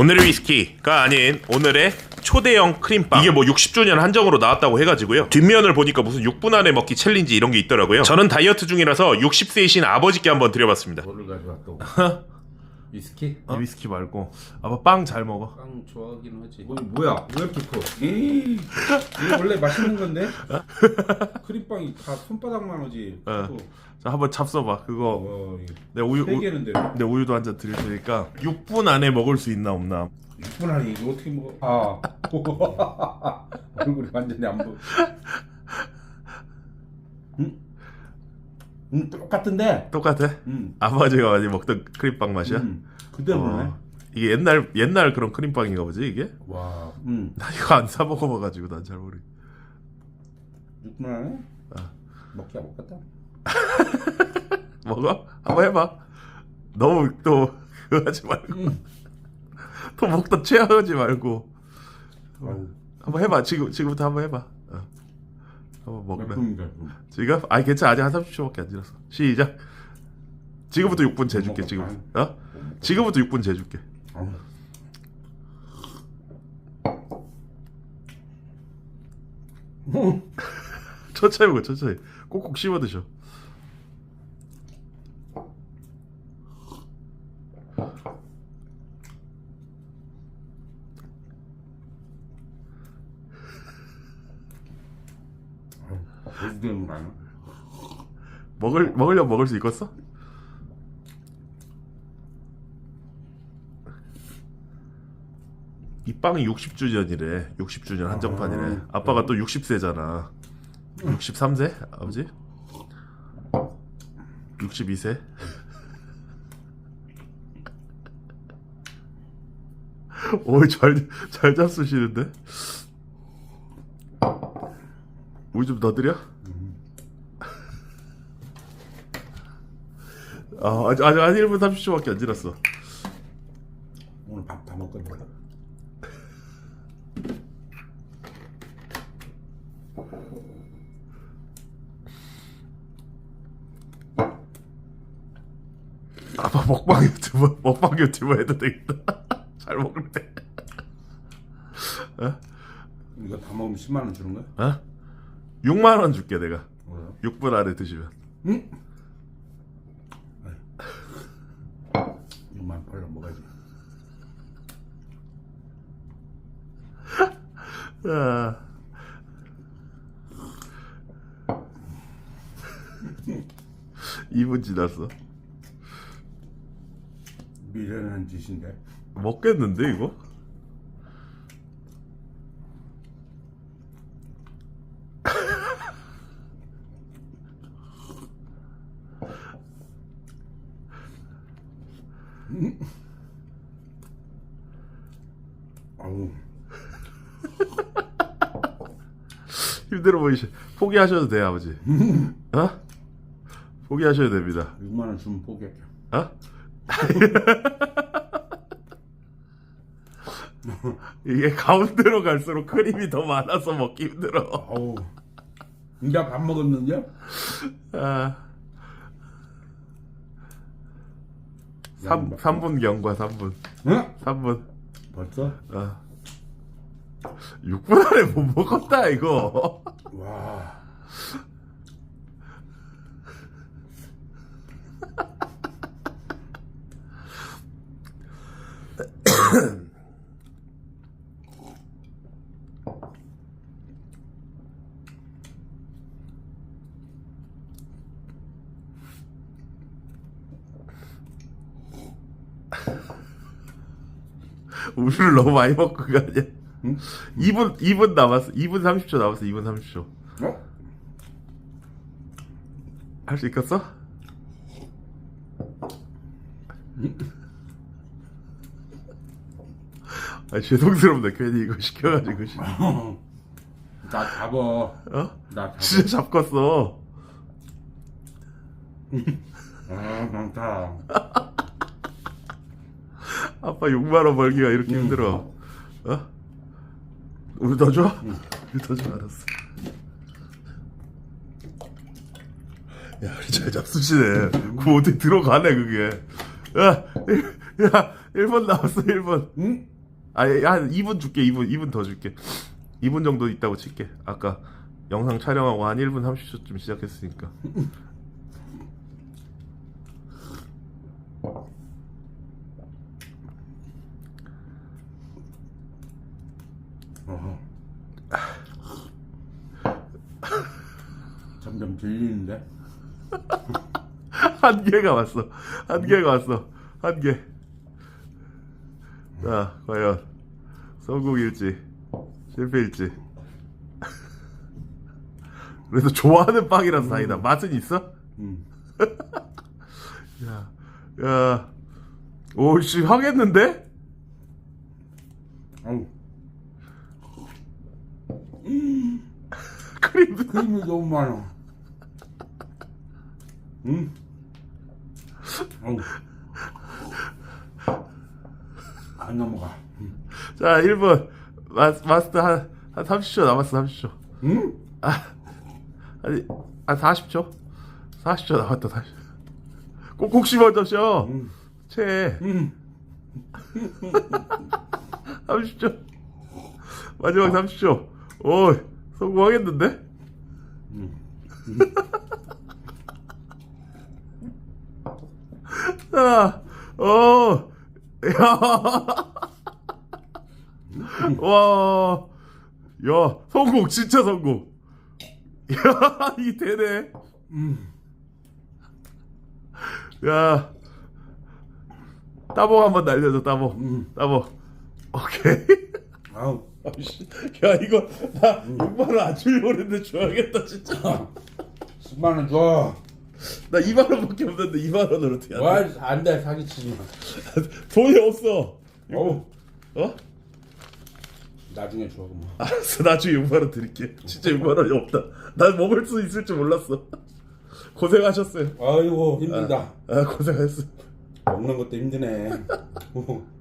오늘의 위스키가 아닌 오늘의 초대형 크림빵. 이게 뭐 60주년 한정으로 나왔다고 해가지고요. 뒷면을 보니까 무슨 6분 안에 먹기 챌린지 이런 게 있더라고요. 저는 다이어트 중이라서 60세이신 아버지께 한번 드려봤습니다. 가져왔다고? 위스키? 이 위스키 말고 아빠 빵 잘 먹어 빵 좋아하긴 하지. 뭐, 뭐야? 왜 이렇게 커? 에이, 이거 원래 맛있는 건데? 크림빵이 다 손바닥만 하지. 어. 또, 자 한번 잡숴봐 그거 어, 내 우유 세 우, 개는데. 내 우유도 한 잔 드릴 테니까 6분 안에 먹을 수 있나 없나 6분 안에 이거 어떻게 먹어? 아. 얼굴이 완전히 안 보여. 응? 응, 똑같은데? 똑같아? 응. 아버지가 많이 먹던 크림빵 맛이야? 응. 그대로네. 어. 이게 옛날 옛날 그런 크림빵인가 보지 이게? 와. 응. 나 이거 안 사 먹어봐가지고 난 잘 모르. 6분 안에? 아. 먹기 안 먹겠다. 먹어? 한번 해봐. 너무 또 그거 하지 말고 응. 또 먹다 취하지 말고 아우, 한번 해봐. 지금 지금부터 한번 해봐. 어. 한번 몇 먹으래. 분인가, 그럼. 지금? 아니 괜찮아 아직 한 30초밖에 안 지났어. 시작. 지금부터 6분 재줄게 지금. 어? 지금부터 6분 재줄게. 아우. 천천히 먹어 천천히. 꼭꼭 씹어 드셔. 어디 되는 거 아니야? 먹을 먹으려 먹을 수 있겠어? 이 빵이 60주년이래. 60주년 한정판이래. 아빠가 또 60세잖아. 63세? 아버지? 62세? 오, 잘, 잘 잡수시는데? 우유 좀더 드려? 아, 아직, 아직 한 1분 30초밖에 안 지났어. 오늘 밥 다 먹겠네. 아빠 먹방 유튜버, 먹방 유튜버 해도 되겠다. 잘 먹네. 이거 다 먹으면 10만 원 주는 거야? 어? 6만 원 줄게, 내가. 뭐야? 6분 안에 드시면. 응? 6만 원 벌러 먹어야지. 아. 이분 지났어. 미련한 짓인데. 먹겠는데, 이거? 아우. 힘들어 보이시. 포기하셔도 돼요, 아버지. 어? 포기하셔도 됩니다. 6만 원 주면 포기할게. 어? 이게 가운데로 갈수록 크림이 더 많아서 먹기 힘들어. 아우. 이제 밥 먹었는데? 아. 3, 3분 경과 3분. 응? 3분. 벌써? 어. 6분 안에 못 먹었다 이거. 와. 우유를 너무 많이 먹고 그 아니야. 응? 2분 2분 남았어. 2분 30초 남았어. 2분 30초. 어? 할 수 있겠어? 아 죄송스럽네 괜히 이거 시켜가지고 씨. 나 잡어. 어? 나 잡어. 진짜 잡겠어 아, 많다. 아빠 6만 원 벌기가 이렇게 응. 힘들어 어? 우유 더 줘? 우유 더 줘, 알았어 야, 우리 잘 잡수시네. 그 어떻게 들어가네, 그게. 야, 야, 1분 남았어 1분 응? 아니 한 2분 줄게 2분 2분 더 줄게 2분 정도 있다고 칠게 아까 영상 촬영하고 한 1분 30초쯤 시작했으니까 점점 들리는데? 한 개가 왔어. 한 개가 왔어. 한 개. 자 과연 성공일지 실패일지. 그래도 좋아하는 빵이라서 다행이다. 맛은 있어? 응. 야, 야, 오씨 하겠는데? 아우, 크림 크림이 너무 많아. 응? 아우. 안 넘어가. 응? 자, 1분 마, 마스터 한, 한 30초 남았어, 30초. 응? 아니, 한 40초? 40초 남았다, 40초. 꼭꼭 씹어줘, 쉬어. 응. 채. 응. 30초. 마지막 30초. 오, 성공하겠는데? 자, 어, 야, 와, 야, 성공, 진짜 성공. 야, 이 되네. 응. 야, 따봉 한번 날려줘, 따봉. 응. 따봉. 오케이. 아우. 아이씨, 야 이거 나 6만 원 안 주려고 그랬는데 줘야겠다 진짜 10만 원 줘. 나 2만 원밖에 없는데 2만 원으로 어떻게 안 와, 돼? 안 돼. 사기치지 마. 돈이 없어 어우. 어? 나중에 줘. 그럼. 알았어 나중에 6만 원 드릴게 진짜 6만 원이 없다 난 먹을 수 있을 줄 몰랐어 고생하셨어요 아이고, 힘들다. 아 고생했어 먹는 것도 힘드네.